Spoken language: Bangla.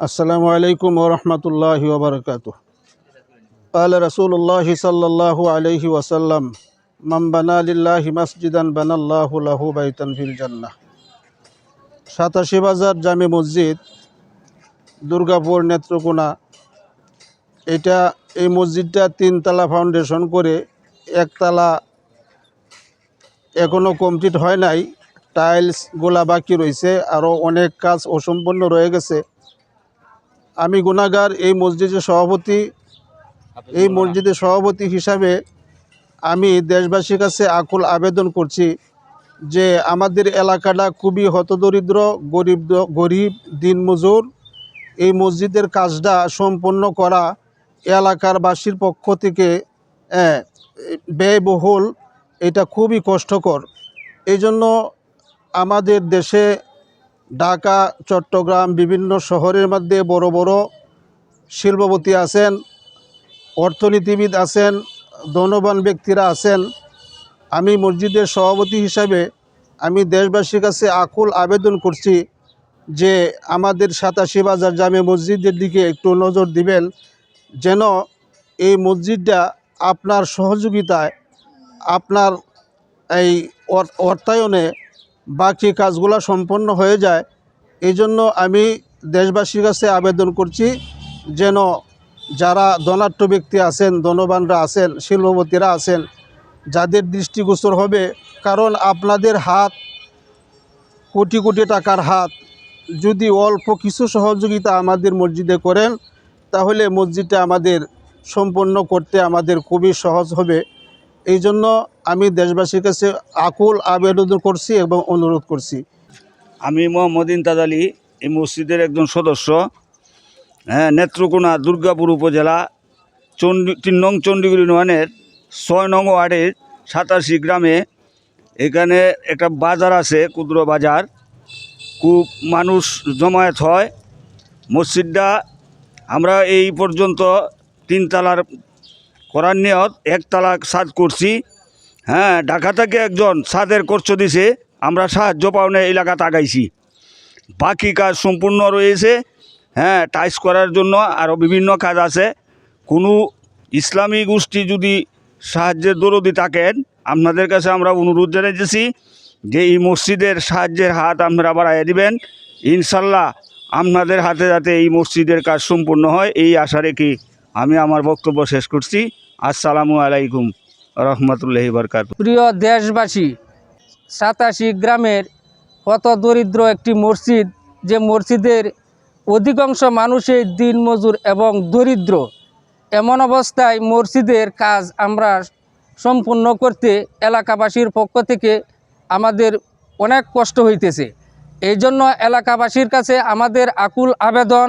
السلام عليكم ورحمة الله وبركاته قال رسول الله صلى الله عليه وسلم من بنى لله مسجدا بنى الله له بيتا في الجنة সাতাশি বাজার জামে মসজিদ দুর্গাপুর নেত্রকোনা এটা এই মসজিদটা তিনতলা ফাউন্ডেশন করে একতলা এখনও কমপ্লিট হয় নাই টাইলস গোলা বাকি রয়েছে আরও অনেক কাজ অসম্পূর্ণ রয়ে গেছে আমি গুণাগার এই মসজিদের সভাপতি এই মসজিদের সভাপতি হিসাবে আমি দেশবাসীর কাছে আকুল আবেদন করছি যে আমাদের এলাকাটা খুবই হতদরিদ্র গরিব গরিব দিনমজুর। এই মসজিদের কাজটা সম্পন্ন করা এলাকার বাসীর পক্ষ থেকে ব্যয়বহুল এটা খুবই কষ্টকর। এই জন্য আমাদের দেশে ঢাকা, চট্টগ্রাম, বিভিন্ন শহরের মধ্যে বড় বড় শিল্পপতি আছেন, অর্থনীতিবিদ আছেন, ধনবান ব্যক্তিরা আছেন। আমি মসজিদের সভাপতি হিসাবে আমি দেশবাসীর কাছে আকুল আবেদন করছি যে আমাদের সাতাশি বাজার জামে মসজিদের দিকে একটু নজর দিবেন, যেন এই মসজিদটা আপনার সহযোগিতায়, আপনার এই অর- অর্থায়নে বাকি কাজগুলো সম্পন্ন হয়ে যায়। এই জন্য আমি দেশবাসীর কাছে আবেদন করছি যেন যারা ধনাঢ্য ব্যক্তি আছেন, ধনবানরা আছেন, শিল্পপতিরা আছেন, যাদের দৃষ্টিগোচর হবে, কারণ আপনাদের হাত, কোটি কোটি টাকার হাত, যদি অল্প কিছু সহযোগিতা আমাদের মসজিদে করেন, তাহলে মসজিদটা আমাদের সম্পন্ন করতে আমাদের খুবই সহজ হবে। এই জন্য আমি দেশবাসীর কাছে আকুল আবেদন করছি এবং অনুরোধ করছি। আমি মোহাম্মদ ইন্তাজ আলী, এই মসজিদের একজন সদস্য। হ্যাঁ নেত্রকোনা দুর্গাপুর উপজেলা চণ্ডী তিন নং চণ্ডীগড় ইউনিয়নের ছয় নং ওয়ার্ডের সাতাশি গ্রামে এখানে একটা বাজার আছে, ক্ষুদ্র বাজার। খুব মানুষ জমায়েত হয়। মসজিদটা আমরা এই পর্যন্ত তিনতলার করার নিয়ত একতলা সাজ করছি। হ্যাঁ ঢাকা থেকে একজন সাদের কর্চ দিছে, আমরা সাহায্য পাওনে এলাকাতে আগাইছি বাকি কাজ সম্পূর্ণ রয়েছে। হ্যাঁ টাইস করার জন্য আরও বিভিন্ন কাজ আছে। কোনো ইসলামী গোষ্ঠী যদি সাহায্যের দরদি থাকেন, আপনাদের কাছে আমরা অনুরোধ জানাইতেছি যে এই মসজিদের সাহায্যের হাত আপনারা বাড়াইয়া দিবেন। ইনশাল্লাহ আপনাদের হাতে যাতে এই মসজিদের কাজ সম্পূর্ণ হয়, এই আশা রেখে আমি আমার বক্তব্য শেষ করছি। আসসালামু আলাইকুম রহমতুল্লাহি বরকাত। প্রিয় দেশবাসী, সাতাশি গ্রামের কত দরিদ্র একটি মসজিদ, যে মসজিদের অধিকাংশ মানুষই দিনমজুর এবং দরিদ্র। এমন অবস্থায় মসজিদের কাজ আমরা সম্পূর্ণ করতে এলাকাবাসীর পক্ষ থেকে আমাদের অনেক কষ্ট হইতেছে। এই জন্য এলাকাবাসীর কাছে আমাদের আকুল আবেদন।